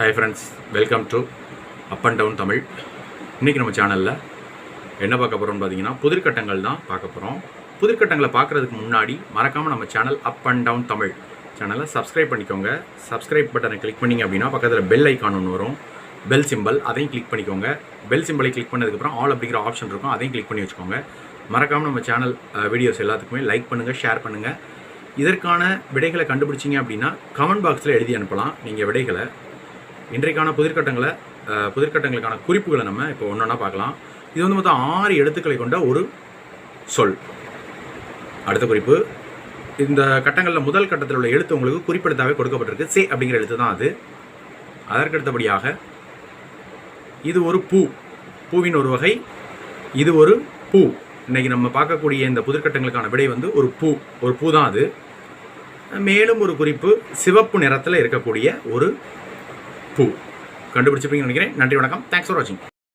Hi friends welcome to up and down Tamil இன்றைக்கி நம்ம சேனலில் என்ன பார்க்க போகிறோம்னு பார்த்தீங்கன்னா புதிர்கட்டங்கள் தான் பார்க்க போகிறோம் புதிர்கட்டங்களை பார்க்குறதுக்கு முன்னாடி மறக்காமல் நம்ம channel up and down Tamil சேனலை சப்ஸ்கிரைப் பண்ணிக்கோங்க. சப்ஸ்கிரைப் பட்டனை கிளிக் பண்ணிங்க அப்படின்னா பக்கத்தில் பெல் ஐக்கான் ஒன்று வரும். பெல் சிம்பல் அதையும் கிளிக் பண்ணிக்கோங்க. பெல் சிம்பிளை கிளிக் பண்ணதுக்கப்புறம் ஆல் அப்படிங்கிற ஆப்ஷன் இருக்கும். அதையும் கிளிக் பண்ணி வச்சுக்கோங்க. மறக்காமல் நம்ம சேனல் வீடியோஸ் எல்லாத்துக்குமே லைக் பண்ணுங்கள் ஷேர் பண்ணுங்கள் இதற்கான விடைகளை கண்டுபிடிச்சிங்க அப்படின்னா கமெண்ட் பாக்ஸில் எழுதி அனுப்பலாம். நீங்கள் விடைகளை இன்றைக்கான புதிர்கட்டங்களை புதிர்கட்டங்களுக்கான குறிப்புகளை நம்ம இப்போ ஒன்று ஒன்றா பார்க்கலாம். இது வந்து மொத்தம் ஆறு எழுத்துக்களை கொண்ட ஒரு சொல். அடுத்த குறிப்பு. இந்த கட்டங்களில் முதல் கட்டத்தில் உள்ள எழுத்து உங்களுக்கு குறிப்பெடுத்தாவே கொடுக்கப்பட்டிருக்கு. சே அப்படிங்கிற எழுத்து தான் அது. அதற்கடுத்தபடியாக இது ஒரு பூ. பூவின் ஒரு வகை இது ஒரு பூ. இன்னைக்கு நம்ம பார்க்கக்கூடிய இந்த புதிர்கட்டங்களுக்கான விடை வந்து ஒரு பூ. ஒரு பூ தான் அது. மேலும் ஒரு குறிப்பு சிவப்பு நிறத்தில் இருக்கக்கூடிய ஒரு பூ கண்டுபிடிச்சிருப்பீங்கன்னு நினைக்கிறேன். நன்றி வணக்கம். தேங்க்ஸ் ஃபார் வாட்சிங்